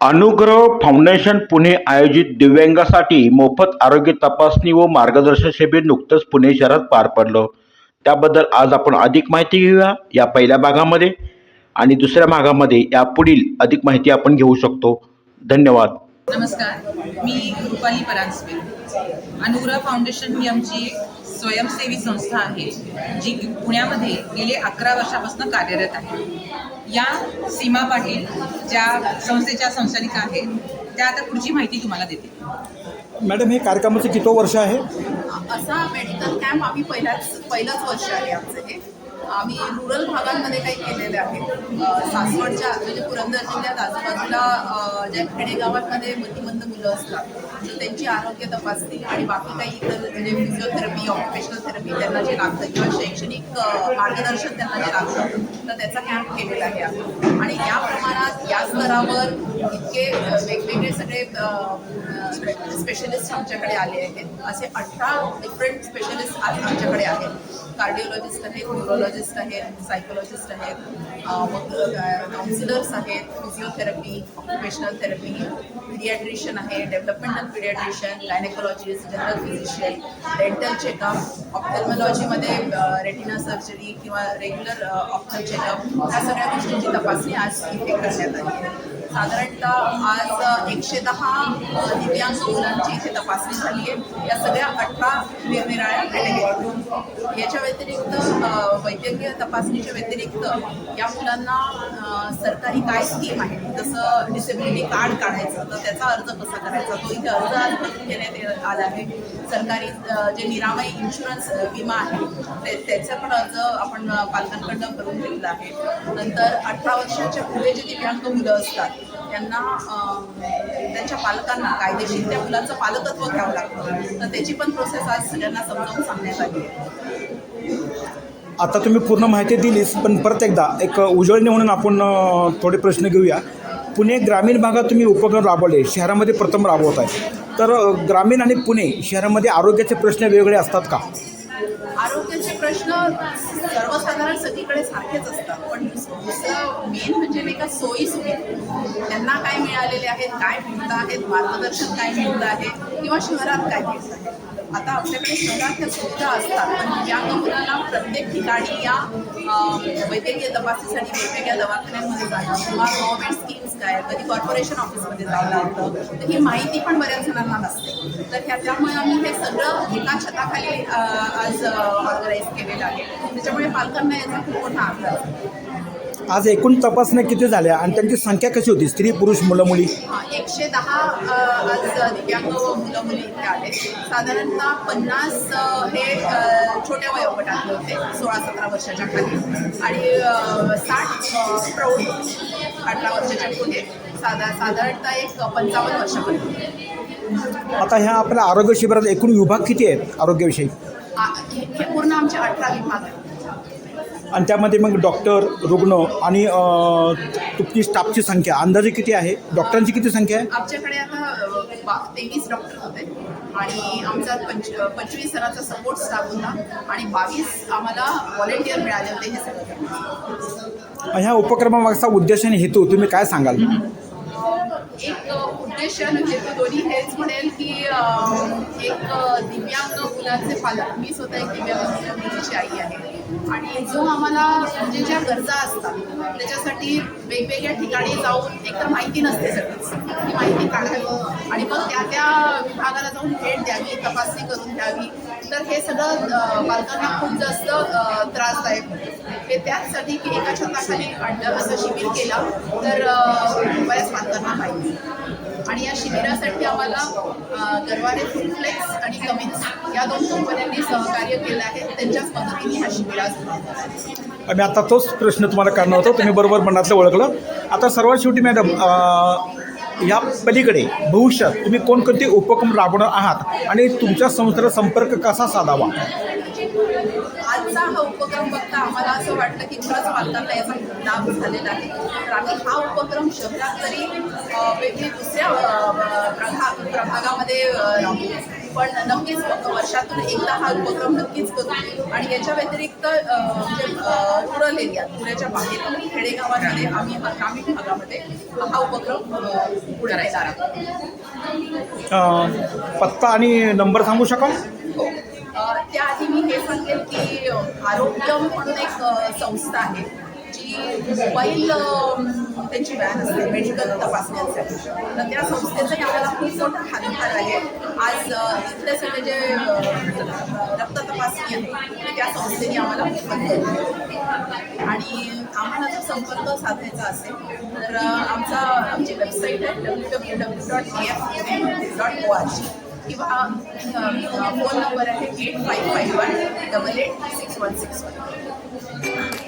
अनुग्रह फाउंडेशन पुणे आयोजित दिव्यांगासाठी मोफत आरोग्य तपासणी व मार्गदर्शन शिबिर नुकतंच पुणे शहरात पार पडलं. त्याबद्दल आज आपण अधिक माहिती घेऊया या पहिल्या भागामध्ये आणि दुसऱ्या भागामध्ये यापुढील अधिक माहिती आपण घेऊ शकतो. धन्यवाद. नमस्कार. मी रुपाली परांजपे. अनुग्रह फाउंडेशन ही आमची एक स्वयंसेवी संस्था आहे जी पुण्यामध्ये गेले अकरा वर्षापासून कार्यरत आहे. या सीमा पाटील ज्या संस्थेच्या संचालिका आहेत त्या आता पुढची माहिती तुम्हाला देतील. मॅडम हे कार्यक्रमाचं कितवं वर्ष आहे? असा मेडिकल कॅम्प आम्ही पहिल्याच पहिलंच वर्ष आहे आमचं हे. आम्ही रुरल भागांमध्ये काही केलेले आहे. सासवडच्या म्हणजे पुरंदर जिल्ह्यात आजूबाजूला ज्या खेडेगावांमध्ये मतिमंद मुलं असतात तर त्यांची आरोग्य तपासणी आणि बाकी काही इतर म्हणजे फिजिओथेरपी ऑक्युपेशनल थेरपी त्यांना जे लागतं किंवा शैक्षणिक मार्गदर्शन त्यांना जे लागतं तर त्याचा कॅम्प केलेला आहे आणि या प्रमाणात या स्तरावर इतके वेगवेगळे सगळे स्पेशलिस्ट आमच्याकडे आले आहेत. असे अठरा डिफरंट स्पेशलिस्ट आज आमच्याकडे आहेत. कार्डिओलॉजिस्ट आहेत न्युरोलॉजिस्ट आहेत सायकोलॉजिस्ट आहेत मग काउन्सिलर्स आहेत फिजिओथेरपी ऑक्युपेशनल थेरपी पिडियाट्रिशियन आहे developmental paediatrician gynaecologist general physician dental checkup ऑप्थल्मॉलॉजीमध्ये retina surgery किंवा रेग्युलर ऑप्थल चेकअप या सगळ्या गोष्टींची तपासणी आज इथे करण्यात आली आहे. साधारणतः आज एकशे दहा दिव्यांग मुलांची इथे तपासणी झाली आहे. या सगळ्या अठरा निरनिराळ्या कॅटेगरी याच्या व्यतिरिक्त वैद्यकीय तपासणीच्या व्यतिरिक्त या मुलांना सरकारी काय स्कीम आहे? जसं डिसेबिलिटी कार्ड काढायचं तर त्याचा अर्ज कसा करायचा? तो इथे अर्ज आज घेण्यात आला आहे. सरकारी जे निरामय इन्शुरन्स विमा आहे ते त्याचा पण अर्ज आपण पालकांकडनं करून घेतला आहे. नंतर अठरा वर्षाच्या पुढे जे दिव्यांग मुलं असतात त्यांना त्यांच्या पालकांना कायदेशीर त्या मुलांचं पालकत्व घ्यावं लागतं. तर त्याची पण प्रोसेस आज सगळ्यांना समजावून सांगण्यात आली आता तुम्ही पूर्ण माहिती दिलीच पण परत एकदा एक उजळणी म्हणून आपण थोडे प्रश्न घेऊया. पुणे ग्रामीण भागात तुम्ही उपक्रम राबवले शहरामध्ये प्रथम राबवत आहे. तर ग्रामीण आणि पुणे शहरामध्ये आरोग्याचे प्रश्न वेगळे असतात का? आरोग्याचे प्रश्न सर्वसाधारण सगळीकडे सारखेच असतात. पण दुसरं मेन म्हणजे नाही का सोयी सुविधा. त्यांना काय मिळालेले आहेत काय मिळत आहेत मार्गदर्शन काय मिळत आहे किंवा शहरात काय मिळतं आहे. आता आपल्याकडे शहरात त्या सुविधा असतात पण या मुलांना प्रत्येक ठिकाणी या वैद्यकीय तपासीसाठी वेगवेगळ्या दवाखान्यांमध्ये जाणं किंवा गव्हर्नमेंट काय कधी कॉर्पोरेशन ऑफिसमध्ये जावं लागतं तर ही माहिती पण बऱ्याच जणांना नसते. तर ह्या त्यामुळे आम्ही हे सगळं एका छताखाली आज ऑर्गनाईज केलेलं आहे. त्याच्यामुळे पालकांना याचा खूप मोठा आग्रह आज एकूण तपासण्या किती झाल्या आणि त्यांची संख्या कशी होती? स्त्री पुरुष मुलं मुली? एकशे दहा आज दिव्यांग मुलं मुली इथे आले. साधारणतः पन्नास हे छोट्या वयोगटातले होते सोळा सतरा वर्षाच्या खाली. आणि साठ प्रौढ अठरा वर्षाच्या पुढे. साधा साधारणतः एक पंचावन्न वर्षापर्यंत आता ह्या आपल्या आरोग्य शिबिरात एकूण विभाग किती आहेत आरोग्याविषयी? हे पूर्ण आमचे अठरा विभाग आहेत. आणि त्यामध्ये मग डॉक्टर रुग्ण आणि तुमची स्टाफची संख्या. अंदाजे किती आहे? डॉक्टरांची किती संख्या आहे? आमच्याकडे आता तेवीस डॉक्टर होते. आणि आमचा पंच पंचवीस जणांचा सपोर्ट स्टाफ होता. आणि बावीस आम्हाला व्हॉलेंटियर मिळाले होते हे सगळं. ह्या उपक्रमामागचा उद्देश आणि हेतू तुम्ही काय सांगाल? एक उद्देश हेतू दोन्ही हेच म्हणेल की एक दिव्यांग मुलांचे पालक. मी स्वतः एक दिव्यांग मुला- मुलीची आई आहे. आणि जो आम्हाला म्हणजे ज्या गरजा असतात त्याच्यासाठी वेगवेगळ्या ठिकाणी जाऊन एकतर माहिती नसते सगळीच. ती माहिती काढावं आणि मग त्या त्या विभागाला जाऊन भेट द्यावी तपासणी करून द्यावी तर हे सगळं बालकांना खूप जास्त त्रासदायक होतं. हे त्याचसाठी की एका छताखाली आणलं असं शिबिर केलं. तर बऱ्याच बालकांना माहिती. आणि या शिबिरासाठी आम्हाला अ, गरवारे फुलफ्लेक्स आणि कमिन्स या दोन कंपन्यांनी सहकार्य केलं आहे. त्यांच्याच मदतीने हा शिबिर मी आता तोच प्रश्न तुम्हाला करणार होतो. तुम्ही बरोबर मनातलं ओळखलं. आता सर्वात शेवटी मॅडम या पलीकडे भविष्यात तुम्ही कोणकोणते उपक्रम राबवणार आहात? आणि तुमच्या संस्थेला संपर्क कसा साधावा? आजचा हा उपक्रम बघता आम्हाला असं वाटतं की खरंच पालकांना याचा लाभ झालेला आहे. तर आम्ही हा उपक्रम शहरात तरी वेगळी दुसऱ्या प्रभाग प्रभागामध्ये अ, पण नक्कीच वर्षातून एकदा हा उपक्रम नक्कीच करू. आणि याच्या व्यतिरिक्त म्हणजे रुरल एरियात पुण्याच्या बाहेर खेडेगावामध्ये आम्ही ग्रामीण भागामध्ये हा उपक्रम पुढे नेणार आहोत पत्ता आणि नंबर सांगू शकाल? आरोग्यम आरोग्य म्हणून एक संस्था आहे जी मोबाईल त्यांची व्हॅन असते मेडिकल तपासण्यांसाठी. तर त्या संस्थेचाही आम्हाला खूप मोठा हातभार आहे. आज इथले सगळे जे रक्त तपासणी आहे त्या संस्थेने आम्हाला मोफत आणि आम्हाला जर संपर्क साधायचा असेल तर आमचा आमची वेबसाईट आहे W W W dot F dot O R G किंवा अ, फोन नंबर आहे eight five five one double eight six one six one.